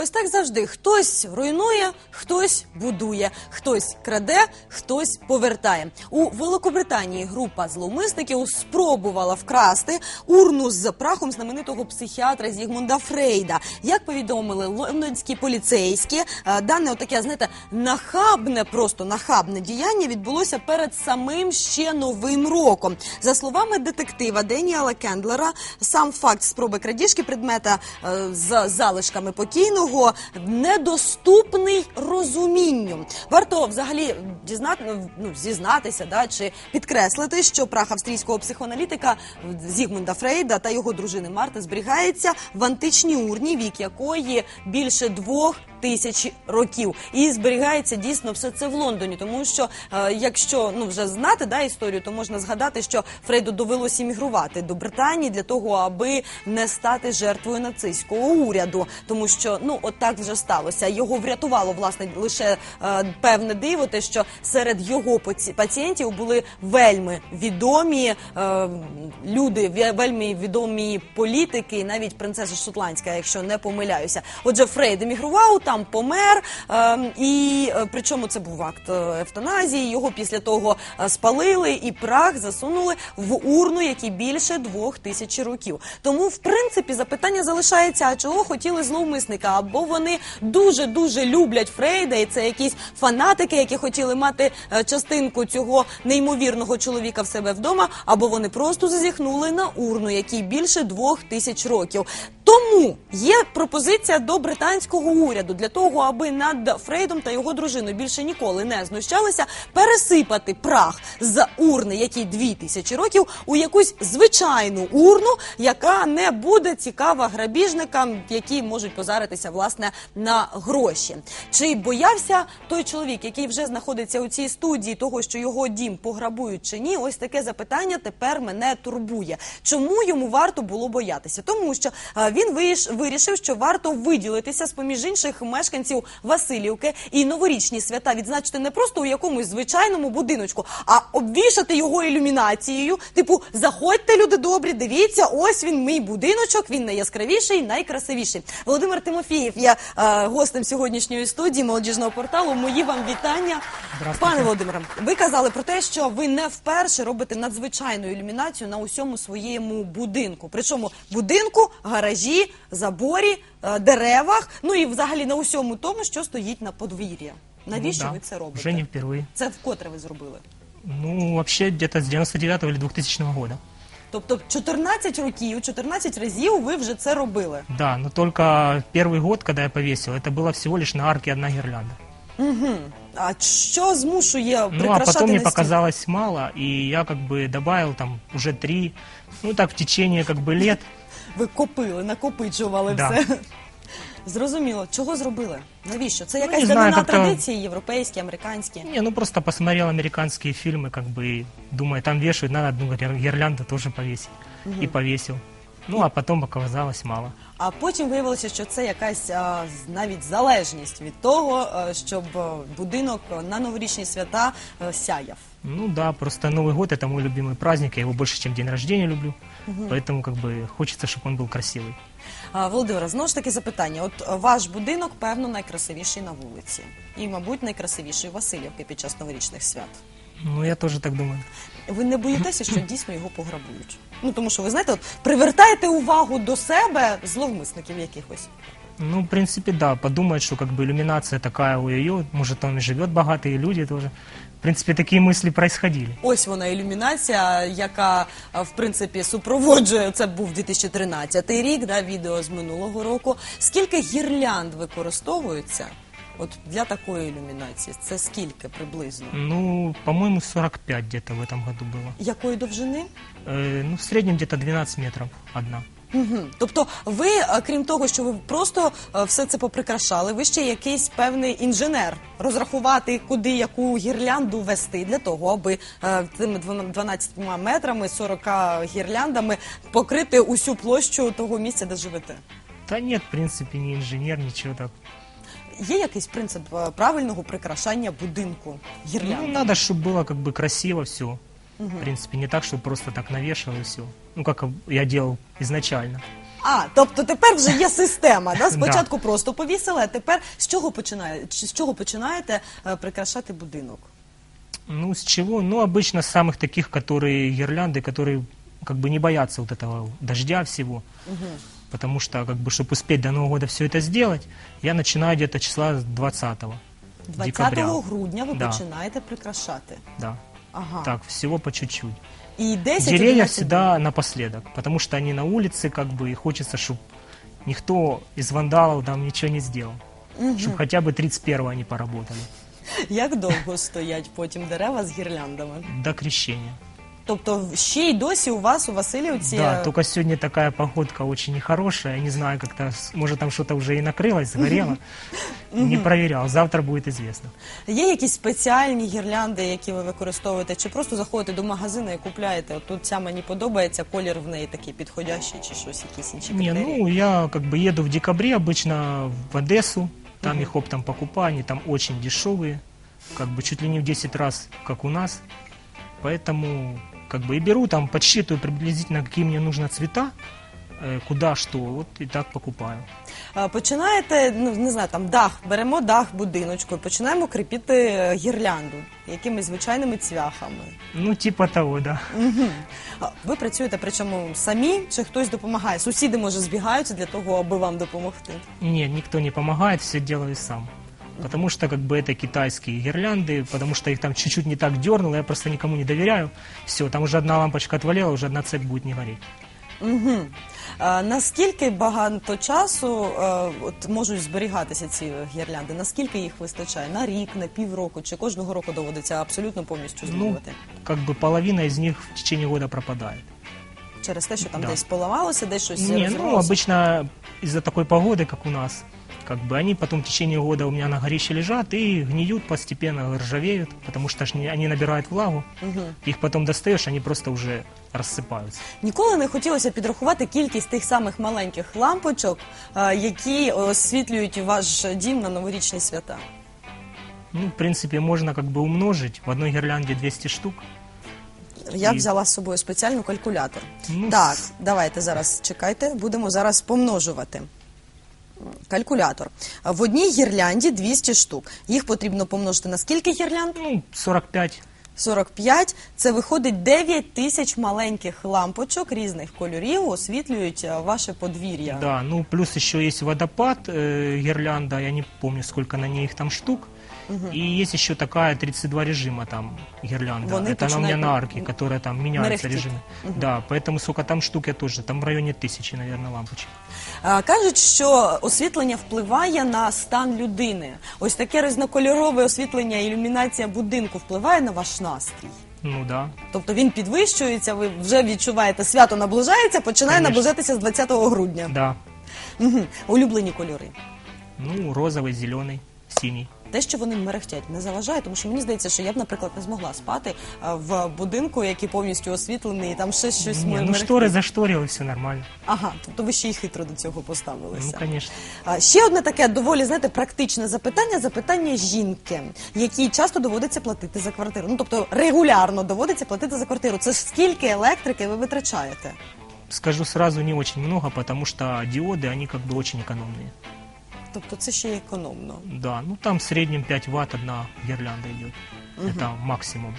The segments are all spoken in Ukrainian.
Ось так завжди. Хтось руйнує, хтось будує, хтось краде, хтось повертає. У Великобританії група зловмисників спробувала вкрасти урну з прахом знаменитого психіатра Зігмунда Фрейда. Як повідомили лондонські поліцейські, е, дане отаке, знаєте, нахабне, просто нахабне діяння відбулося перед самим ще новим роком. За словами детектива Деніала Кендлера, сам факт спроби крадіжки предмета е, з залишками покійного недоступний розумінню. Варто взагалі дізнати, ну, зізнатися, да, чи підкреслити, що прах австрійського психоаналітика Зігмунда Фрейда та його дружини Марти зберігається в античній урні, вік якої більше двох тисяч років, і зберігається дійсно все це в Лондоні. Тому що е, якщо ну вже знати да історію, то можна згадати, що Фрейду довелося іммігрувати до Британії для того, аби не стати жертвою нацистського уряду, тому що ну от так вже сталося. Його врятувало власне лише е, певне диво, те, що серед його паці- пацієнтів були вельми відомі е, люди, ве- вельми відомі політики, навіть принцеса Шотландська, якщо не помиляюся. Отже, Фрейд емігрував, там помер, е, і причому це був акт е, евтаназії. Його після того е, спалили, і прах засунули в урну, якій більше двох тисяч років. Тому, в принципі, запитання залишається: а чого хотіли зловмисника? Або вони дуже дуже люблять Фрейда, і це якісь фанатики, які хотіли мати е, частинку цього неймовірного чоловіка в себе вдома, або вони просто зазіхнули на урну, якій більше двох тисяч років. Тому є пропозиція до британського уряду для того, аби над Фрейдом та його дружиною більше ніколи не знущалися, пересипати прах з урни, якій дві тисячі років, у якусь звичайну урну, яка не буде цікава грабіжникам, які можуть позаритися власне на гроші. Чи боявся той чоловік, який вже знаходиться у цій студії, того, що його дім пограбують чи ні? Ось таке запитання тепер мене турбує. Чому йому варто було боятися? Тому що е, він вирішив, що варто виділитися з поміж інших мешканців Васильівки і новорічні свята відзначити не просто у якомусь звичайному будиночку, а обвішати його ілюмінацією. Типу, заходьте, люди добрі, дивіться, ось він мій будиночок. Він найяскравіший, найкрасивіший. Володимир Тимофієв є е, гостем сьогоднішньої студії молодіжного порталу. Мої вам вітання. Пане Володимире, ви казали про те, що ви не вперше робите надзвичайну ілюмінацію на усьому своєму будинку. Причому будинку, гаражі, заборі, е, деревах, ну і взагалі на усьому тому, що стоїть на подвір'я. Навіщо Ну да, ви це робите? Уже не впервые. Це вкотре ви зробили. Ну, вообще, где-то с 99 или 2000 года. Тобто 14 років, 14 разів ви вже це робили. Да, но только первый год, когда я повесил, это было всего лишь на арке одна гирлянда. А що змушує Ну, а прикрашати потом мне на стіну? показалось мало, и я как бы добавил там уже три, ну так в течение как бы лет. Ви копили, накопичували Да. все. Зрозуміло, чого зробили? Навіщо? Це Ну, якась не знаю, давнина как-то- традиції, європейські, американські. Не, ну просто посмотрел американские фильмы, как бы, и думаю, там вешают, надо одну гир- гирлянду тоже повесить. И повесил. Ну, а потом оказалось мало. А потім виявилося, що це якась а, з- навіть залежність від того, а, щоб а, будинок на новорічні свята а, сяяв. Ну да, просто Новый год это мой любимый праздник, я его больше, чем день рождения люблю. Поэтому как бы хочется, чтобы он был красивый. А, Володимира, знову ж таки запитання. От а, ваш будинок, певно, найкрасивіший на вулиці. І, мабуть, найкрасивіший у Васильівки під час новорічних свят. Ну, я тоже так думаю. Ви не боїтеся, що дійсно його пограбують? Ну тому що ви знаєте, от привертаєте увагу до себе зловмисників якихось. Ну, в принципе, да, подумает, что как бы иллюминация такая ой-ой-ой, может, там и живет богатые люди тоже. В принципе, такие мысли происходили. Ось вона ілюмінація, яка а, в принципі супроводжує. Це був 2013 рік, да, відео з минулого року. Скільки гірлянд використовується от для такої ілюмінації? Це скільки приблизно? Ну, по-моему, 45 где-то в этом году было. Якої довжини? Э, ну, в среднем где-то 12 метров одна. Угу. Тобто, ви, а, крім того, що ви просто а, все це поприкрашали, ви ще якийсь певний інженер розрахувати, куди яку гірлянду вести для того, аби е, тими двома- 12 метрами, 40 гірляндами покрити усю площу того місця, де живете. Да нет, в принципе, не инженер, ничего так. Є якийсь принцип е, правильного прикрашання будинку Ну, гірлянди? надо, чтобы было как бы красиво все. В принципе, не так, чтобы просто так навешал и все. Ну, как я делал изначально. А А, тобто тепер вже є система. Да? Спочатку просто повісили, а тепер з чого починає, чи- з чого починаєте е, прикрашати будинок? Ну, с чего? Ну, обычно с самых таких, которые гирлянды, которые как бы не боятся вот этого дождя всего. Потому что, как бы, чтобы успеть до Нового года все это сделать, я начинаю где-то числа с 20 20 декабря. грудня ви Да. починаєте прикрашати. Да. Ага. Так, всего по чуть-чуть. І 10 Деревья 11 всегда напоследок, потому что они на улице, как бы, и хочется, чтобы никто из вандалов там ничего не сделал. Чтобы хотя бы 31-го они поработали. Як довго стоять потім дерева з гірляндами? До крещения. Тобто ще й досі у вас у Васильівці Да, только сегодня такая погодка очень нехорошая. Я не знаю, как-то, с- может, там что-то уже и накрылось, сгорело. Не проверял. Завтра будет известно. є якісь спеціальні гірлянди, які ви використовуєте, чи просто заходите до магазину і купляєте? От тут ця мені подобається, колір в неї такий підходящий, чи щось, якісь інші Не, критерії? ну, я как бы еду в декабре обычно в Одессу. Там их оптом покупаю, они там очень дешевые. Как бы чуть ли не в 10 раз, как у нас. Поэтому как бы и беру там, подсчитываю приблизительно, какие мне нужно цвета, э, куда что, вот и так покупаю. А, Починаєте, ну не знаю, там дах, беремо дах будиночку і починаємо кріпити е, гірлянду якимись звичайними цвяхами. Ну, типа того, да. А Ви працюєте причому самі, чи хтось допомагає? Сусіди може збігаються для того, аби вам допомогти. Нет, никто не помогает, все делаю сам. Потому что как бы это китайские гирлянды, потому что их там чуть-чуть не так дернуло, я просто никому не доверяю. Все, там уже одна лампочка отвалила, уже одна цепь будет не гореть. Угу. А, наскільки багато часу е, от можуть зберігатися ці гірлянди? Наскільки їх вистачає? На рік, на півроку, чи кожного року доводиться абсолютно повністю Ну, змінювати? как бы половина из них в течение года пропадает. Через те, що там да. десь поламалося, десь щось Не, ну розірвалося? обычно из-за такой погоды, как у нас, как бы они потом в течение года у меня на горище лежат и гниют постепенно, ржавеют, потому что ж не- они набирают влагу. Их потом достаешь, они просто уже рассыпаются. Ніколи не хотілося підрахувати кількість тих самих маленьких лампочок, е, які освітлюють ваш дім на новорічні свята. Ну, в принципе, можно как бы умножить. В одной гирлянде 200 штук. Я І- взяла з собою спеціальну калькулятор. Ну, так, с- давайте зараз чекайте, будемо зараз помножувати. Калькулятор. В одній гірлянді 200 штук. Їх потрібно помножити на скільки гірлянд? Ну, 45. 45. Це виходить 9 тисяч маленьких лампочок різних кольорів освітлюють е, ваше подвір'я. Да, ну плюс еще есть водопад, э, гирлянда, я не помню, сколько на ней их там штук. И есть еще такая 32 режима там гирлянда. Вони Это она у меня починають на арке, которая там меняется мерехтіти. режимы. Да, поэтому сколько там штук я тоже, там в районе тысячи, наверное, лампочек. А, Кажуть, що освітлення впливає на стан людини. Ось таке різнокольорове освітлення, ілюмінація будинку впливає на ваш настрій. Ну да. Тобто він підвищується, ви вже відчуваєте, свято наближається, починає Конечно. наближатися з 20 грудня. Да. Угу. Улюблені кольори. Ну, розовый, зеленый, синий. Те, що вони мерехтять, не заважає, тому що мені здається, що я б, наприклад, не змогла спати а, в будинку, який повністю освітлений, і там ще щось Не, ну мерехтить. шторы зашторил, и все нормально. Ага, тобто ви ще й хитро до цього поставилися. Ну, конечно. А, Ще одне таке доволі знаєте практичне запитання запитання жінки, якій часто доводиться платити за квартиру. Ну тобто регулярно доводиться платити за квартиру. Це ж скільки електрики ви витрачаєте? Скажу сразу, не очень много, потому что диоды, они как бы очень экономные. Тобто це ще й економно. Да, ну там в среднем 5 ватт одна гирлянда идет. Це максимум.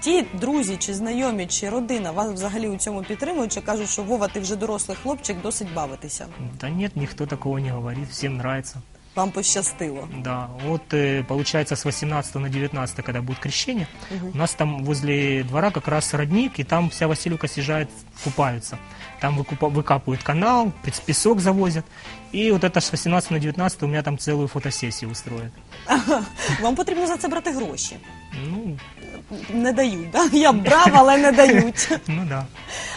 Ті друзі, чи знайомі, чи родина вас взагалі у цьому підтримують, чи кажуть, що Вова, ти вже дорослий хлопчик, досить бавитися. Да нет, никто такого не говорит, всем нравится. Вам пощастило. Да, вот э, получается с 18 на 19, когда будет крещение, у нас там возле двора как раз родник, и там вся Васильевка съезжает, купаются. Там выкупа- выкапывают канал, пес- песок завозят. И вот это с 18 на 19 у меня там целую фотосессию устроят. Вам потрібно за це брати гроші. Ну, Не дають, да? Я б брав, але не дають. ну да.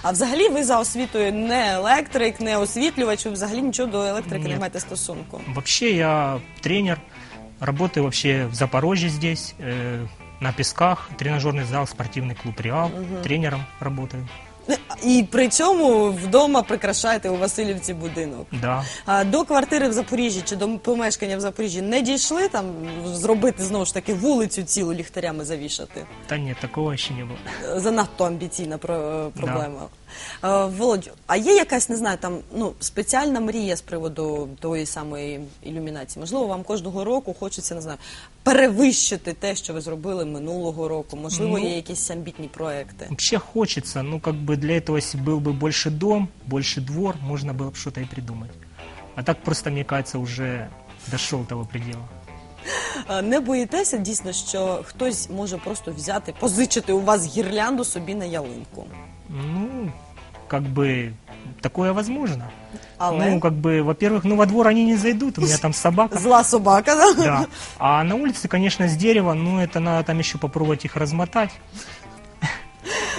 А взагалі ви за освітою не електрик, не освітлювач, ви взагалі нічого до електрики не Ні. маєте стосунку. Вообще я тренер, работаю вообще в Запорожье здесь, э, на песках, тренажерный зал, спортивный клуб «Реал», тренером работаю. І при цьому вдома прикрашаєте у Васильівці будинок. Да. А до квартири в Запоріжжі чи до помешкання в Запоріжжі не дійшли там зробити знову ж таки вулицю цілу ліхтарями завішати? Да нет, такого еще не было. Занадто амбіційна про- проблема. Е, Володю, а є якась, не знаю, там ну спеціальна мрія з приводу тої самої ілюмінації? Можливо, вам кожного року хочеться не знаю перевищити те, що ви зробили минулого року. Можливо, Ну, є якісь амбітні проекти. Вообще хочется, ну как бы для этого, если был бы больше дом, больше двор, можно было бы что-то и придумать. А так просто, мне кажется, уже дошел до того предела. Е, Не боїтеся дійсно, що хтось може просто взяти, позичити у вас гірлянду собі на ялинку. Ну, как бы такое возможно. Але Ну, как бы, во-первых, ну во двор они не зайдут, у меня там собака. зла собака, да? Да. А на улице, конечно, с дерева, ну это надо там еще попробовать их размотать.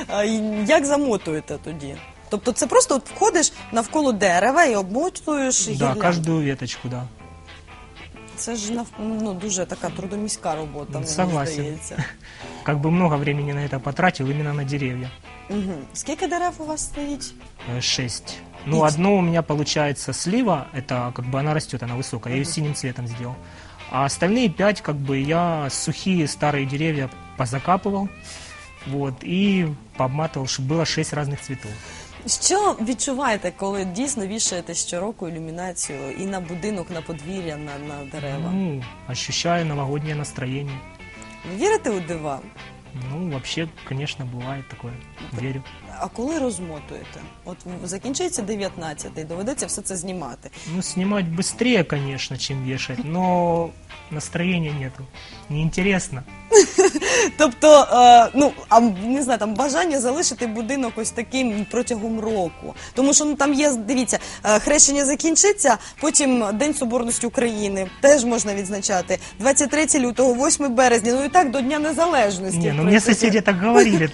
А і Як замотуєте тоді? Тобто це просто от входиш навколо дерева і обмотуєш Да, гірлянду. каждую веточку, да. Це ж нав- ну, дуже така трудоміська робота, мені Согласен. здається. Как бы много времени на это потратил именно на деревья. Угу. Скільки дерев у вас стоїть? Э, Шесть. Ну, Пять. одно у меня получается слива, это как бы она растет, она высокая, я ее синим цветом сделал. А остальные пять, как бы я сухие старые деревья позакапывал, вот, и пообматывал, чтобы было шесть разных цветов. Що відчуваєте, коли дійсно вішаєте щороку ілюмінацію і на будинок, на подвір'я, на, на дерева? Ну, ощущаю новогоднее настроение. Ви вірите у дива? Ну, вообще, конечно, бывает такое. Верю. А коли розмотуєте? От в- закінчується 19-й, доведеться все це знімати. Ну, снимать быстрее, конечно, чем вешать, но настроения нету. Неинтересно. Тобто, е, ну а не знаю, там бажання залишити будинок ось таким протягом року. Тому що ну там є, дивіться, е, хрещення закінчиться, потім День Соборності України теж можна відзначати. 23 лютого, 8 березня, ну і так до Дня Незалежності. Не, в ну мне принципі. соседи так говорили.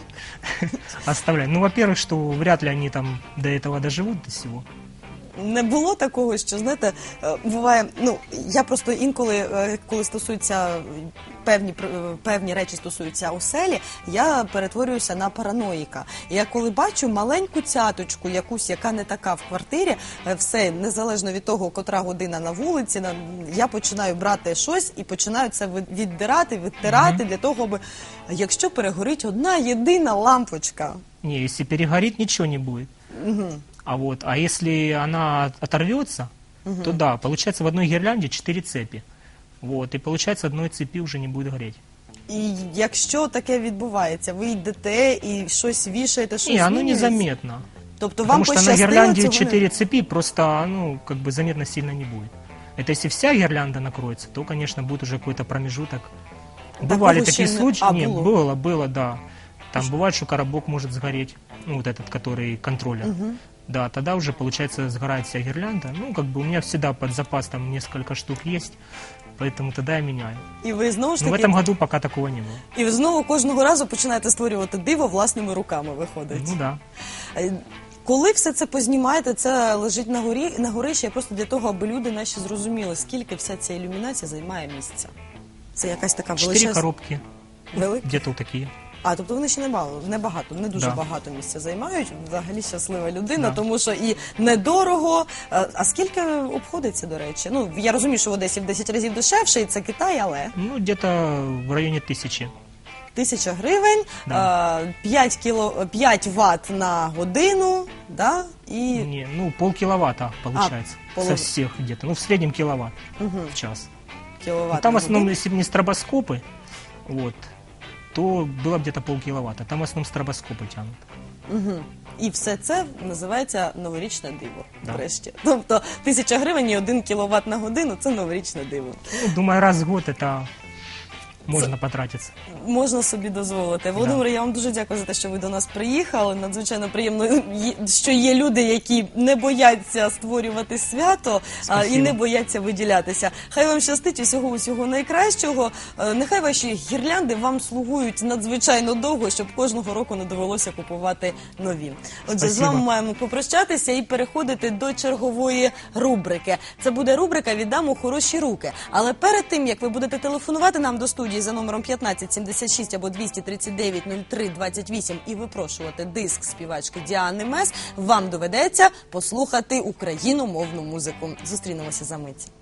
Оставлять. Ну, во-первых, что вряд ли они там до этого доживут, до всего. Не було такого, що знаєте, е, буває. Ну я просто інколи, е, коли стосується певні е, певні речі стосуються оселі, я перетворююся на параноїка. Я коли бачу маленьку цяточку, якусь, яка не така в квартирі, все незалежно від того, котра година на вулиці, на я починаю брати щось і починаю це віддирати, відтирати для того, аби якщо перегорить одна єдина лампочка. Не, если перегорит, ничего не будет. А вот, а если она оторвется, то да, получается в одной гирлянде четыре цепи. Вот, и получается одной цепи уже не будет гореть. І якщо таке відбувається, ви йдете і щось вішаєте, щось Не, оно змінюється? незаметно. Тобто Потому вам что на пощастило гирлянде цього не- четыре цепи, просто, ну, как бы заметно сильно не будет. Это если вся гирлянда накроется, то, конечно, будет уже какой-то промежуток. Такого Бывали еще такие не- случаи. а, Нет, было? было, было, да. Там бывает, что коробок может сгореть, ну, вот этот, который контроллер. Да, тогда уже, получается, сгорает вся гирлянда. Ну, как бы у меня всегда под запас там несколько штук есть, поэтому тогда я меняю. І ви знову ж Но в таки этом году пока такого не было. і ви знову кожного разу починаєте створювати диво власними руками. Виходить. Ну да. Е, Коли все це познімаєте, це лежить на горі на горищі, просто для того, аби люди наші зрозуміли, скільки вся ця ілюмінація займає місця. Це якась така Четыре величезна коробки, велика. где-то вот такие. А тобто вони ще не мало, не багато, не дуже Да. багато місця займають. Взагалі щаслива людина, Да. тому що і недорого. А, а скільки обходиться, до речі? Ну я розумію, що в Одесі в 10 разів дешевше, і це Китай, але Ну, где-то в районе тысячи. тисяча гривень, Да. а, 5 кіло 5 ватт на годину, да і Не, ну, полкиловатта получается. полов- Со всех где-то. Ну, в среднем киловатт в час. кіловат. Ну, там в на основном, годину. если бы не стробоскопы, вот, то было где-то полкиловатта. Там в основном стробоскопы тянут. Мгм. І все це називається новорічне диво. Да. Врешті. Тобто тисяча гривень і 1 кіловат на годину це новорічне диво. Ну, думаю, раз в год это можно потратиться. Можна собі дозволити. Володимир, я вам дуже дякую за те, що ви до нас приїхали. Надзвичайно приємно, є- що є люди, які не бояться створювати свято а, і Спасибо. не бояться виділятися. Хай вам щастить усього усього найкращого. Е, Нехай ваші гірлянди вам слугують надзвичайно довго, щоб кожного року не довелося купувати нові. Отже, з Спасибо. вами маємо попрощатися і переходити до чергової рубрики. Це буде рубрика Віддам у хороші руки. Але перед тим як ви будете телефонувати нам до студії, за номером 1576 або 239 03 28 і випрошувати диск співачки Діани Мес, вам доведеться послухати україномовну музику. Зустрінемося за мить.